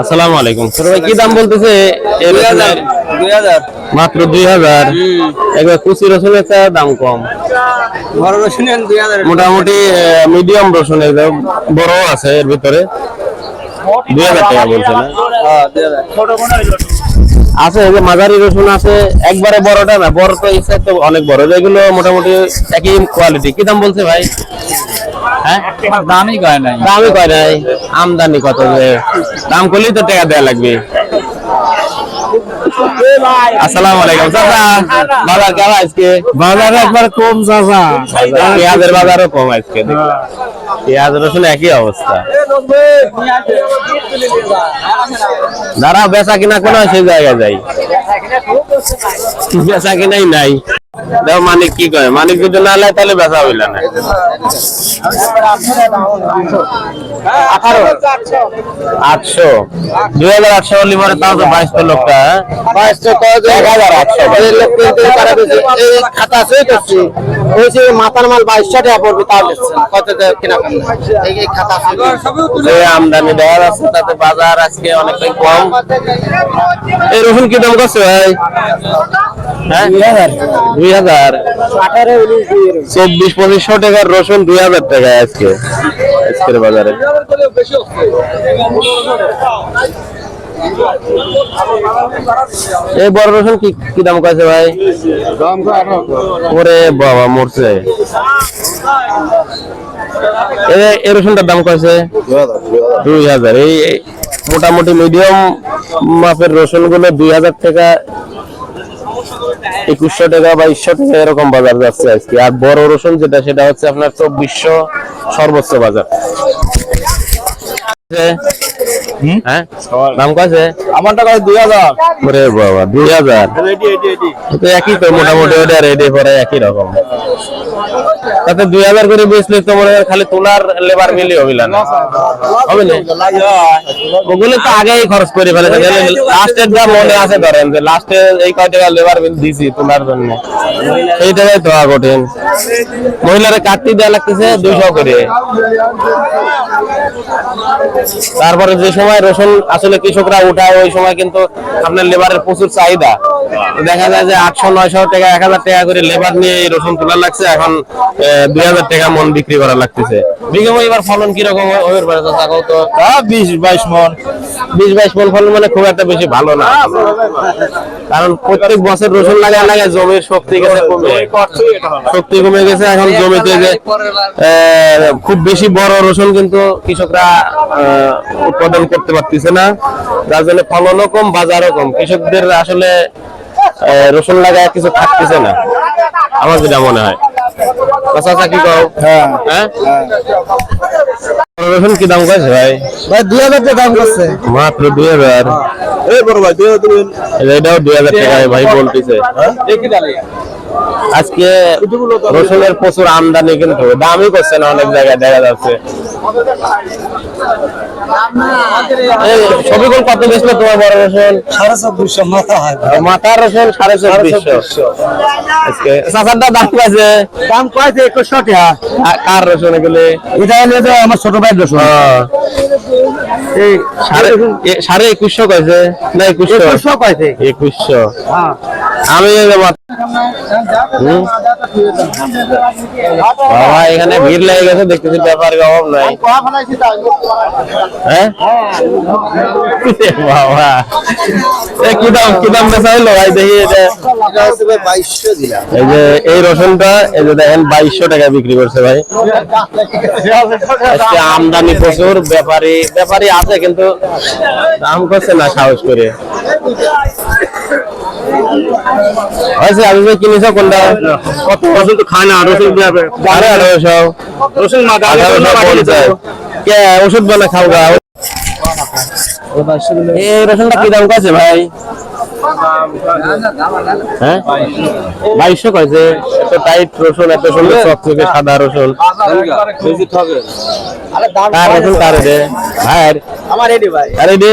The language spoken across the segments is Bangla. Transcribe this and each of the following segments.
আসসালামু আলাইকুম। ছোট ভাই কি দাম বলতেছে রসুনের? মাত্র দুই হাজার। একবার কুচি রসুনের চা দাম কম। মোটামুটি মিডিয়াম রসুন একদম বড় আছে এর ভিতরে। দুই হাজার টাকা বলছে না? হ্যাঁ আছে যে মাঝারি রসুন আছে একবারে বড়টা না বড় তো ইচ্ছা তো অনেক বড়। যেগুলো মোটামুটি একই কোয়ালিটি কি দাম বলছে ভাই? হ্যাঁ? দামই কয় নাই? দামই কয় নাই? আমদানি কত যে দাম করলেই তো টাকা দেওয়া লাগবে। আসসালামু আলাইকুম চাচা। বাজার কেমন আজকে? বাজার একবার কম চাচা। পেঁয়াজের বাজারও কম আজকে পেঁয়াজ রসুন একই অবস্থা। যারা বেচা কিনা কোনো সেই জায়গায় যাই। বেচা কিনাই নাই। দেখো মানিক কি কয়? মানিক যদি না লাই তাহলে বেচা হইল না। আটশো। দুই হাজার আটশো হলে পরে তাও তো বাইশশো লোকটা হ্যাঁ? বাইশশো এক হাজার আটশো। এই খাতা সই করছি বলছি মাথার মাল বাইশশো টাকা পড়বে তাও কত কিনা এই খাতা যে আমদানি দেওয়া আছে তাতে বাজার আজকে অনেকটাই কম। এই রসুন কি দাম করছে ভাই? হ্যাঁ? দুই হাজার। চব্বিশ পঁচিশশো টাকার রসুন দুই হাজার টাকা আজকে। আজকের বাজারে। এই বড় রসুন কি কি দাম কয়েছে ভাই? ওরে বাবা মরছে। এই রসুনটার দাম কয়েছে দুই হাজার এই এই মোটামুটি মিডিয়াম মাপের রসুনগুলো দুই হাজার টাকা একুশশো টাকা বা বাইশশো টাকা এরকম বাজার যাচ্ছে আজকে। আর বড় রসুন যেটা সেটা হচ্ছে আপনার চব্বিশশো সর্বোচ্চ বাজার। হ্যাঁ? দাম কাছে আমারটা টাকা দুই হাজার। ওরে বাবা দুই হাজার? একই তো মোটামুটি ওটা রেডি পরে একই রকম। তাতে দুই হাজার করে বেচলে তো মনে খালি তোলার লেবার মিলি হবে না। হবে না? ওগুলো তো আগেই খরচ করে ফেলে লাস্টের যা মনে আছে ধরেন যে লাস্টে এই কয় টাকা লেবার বিল দিছি তোলার জন্য। সেই টাকাই তো কঠিন। মহিলারা কাটতি দেওয়া লাগতেছে দুইশো করে। তারপরে যে সময় রসুন আসলে কৃষকরা উঠায় ওই সময় কিন্তু আপনার লেবারের প্রচুর চাহিদা। দেখা যায় যে আটশো নয়শো টাকা এক হাজার টাকা করে লেবার নিয়ে রসুন তোলা লাগছে। এখন দুই হাজার টাকা মন বিক্রি করা লাগতেছে। বিঘম এবার ফলন কীরকম ওই তাকাও তো। বিশ বাইশ মন। বিশ বাইশ মন ফলন মানে খুব একটা বেশি ভালো না। কারণ প্রত্যেক বছর রসুন লাগা লাগে জমির শক্তি গেছে কমে। শক্তি কমে গেছে এখন জমিতে যে খুব বেশি বড় রসুন কিন্তু কৃষকরা উৎপাদন করতে পারতেছে না। যার জন্য ফলনও কম বাজারও কম। কৃষকদের আসলে রসুন লাগায় কিছু থাকতেছে না। আমার যেটা মনে হয়। চাচা কি কও হ্যাঁ। হ্যাঁ রসুন কি দাম কয়েছে ভাই? ভাই দুই হাজার টাকা দাম করছে। মাত্র দুই হাজার। এই বড় ভাই দুই হাজার এটাও দুই হাজার টাকায় ভাই বলতেছে। আজকে রসুনের প্রচুর আমদানি কিন্তু দামই করছে না অনেক জায়গায় দেখা যাচ্ছে। ছবিগুলো কত বেচলো তোমার বড় রসুন? সাড়ে চব্বিশশো মাথা মাথার রসুন সাড়ে চব্বিশশো। চাচারটা দাম আছে দাম কয়েছে? একুশশো টাকা। কার রসুন এগুলি? এটা হলে তো আমার ছোট রসুন। এই সাড়ে এ- সাড়ে একুশশো কয়েছে? না একুশশো। একুশশো কয়েছে? একুশশো। আমি? বাবা, এখানে ভিড় লেগে গেছে দেখতেছি ব্যাপারের অভাব নাই। হ্যাঁ? বাবা। কি দাম, কি দেখি এই যে এই রসুনটা, এই যে বাইশশো টাকা বিক্রি করছে ভাই। আমদানি প্রচুর, ব্যাপারী ব্যাপারী আছে, কিন্তু দাম করছে না, সাহস করে। হয়েছে আমি যে কিনেছো কোনটা? কত? রসুন তো খায় না রসুন সাড়ে আঠারোশো। রসুন মাথা আঠারোশো পঞ্চাশ। কে ওষুধ বানা খাও গা। এই রসুনটা কি দাম কাছে ভাই? হ্যাঁ? বাইশশো কয়েছে এত টাইট রসুন এত সুন্দর চকচকে সাদা রসুন। কার রসুন কার রে ভাই আমার রেডি ভাই। আরে রে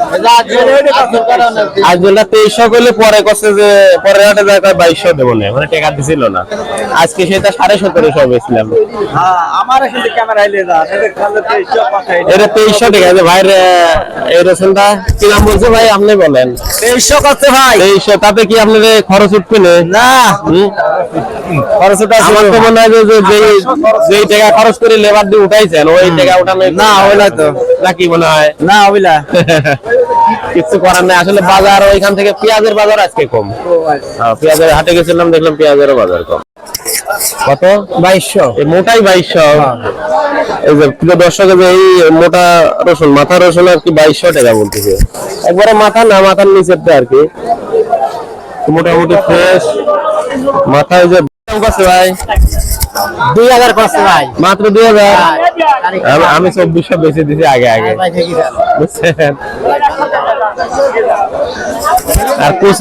আজ তেইশশো করলে পরে যে পরের হাটে যায় কয় বাইশশো দেবো না মানে টাকা দিছিল না। আজকে সেটা সাড়ে সতেরোশো এটা তেইশশো টাকা যে ভাইয়ের আহ, এই রসুনটা কি নাম বলছে ভাই আপনি বলেন। তেইশশো করতে ভাই। তেইশশো তাতে কি আপনাদের খরচ উঠবে না? খরচ ওটা আমার তো মনে হয় যে যেই যেই টাকা খরচ করে লেবার দিয়ে উঠাইছেন ওই টাকা উঠানো না, না তো। নাকি মনে হয়? না হবিলা কিছু করার নাই। আসলে বাজার ওইখান থেকে পেঁয়াজের বাজার আজকে কম। হ্যাঁ, পেঁয়াজের হাটে গেছিলাম দেখলাম পেঁয়াজেরও বাজার কম। কত? বাইশশো। মোটাই বাইশশো। এই যে প্রিয় দর্শক এই যে এই মোটা রসুন মাথা রসুন আর কি বাইশশো টাকা বলতেছে। একবারে মাথা না মাথার নিচেরটা আর কি। মোটামুটি ফ্রেশ মাথায় যে দাম ভাই? দুই হাজার করছে ভাই। মাত্র দুই হাজার? আমি- আমি চব্বিশশো বেশি দিছি আগে আগে। বুঝছেন? আর কুচি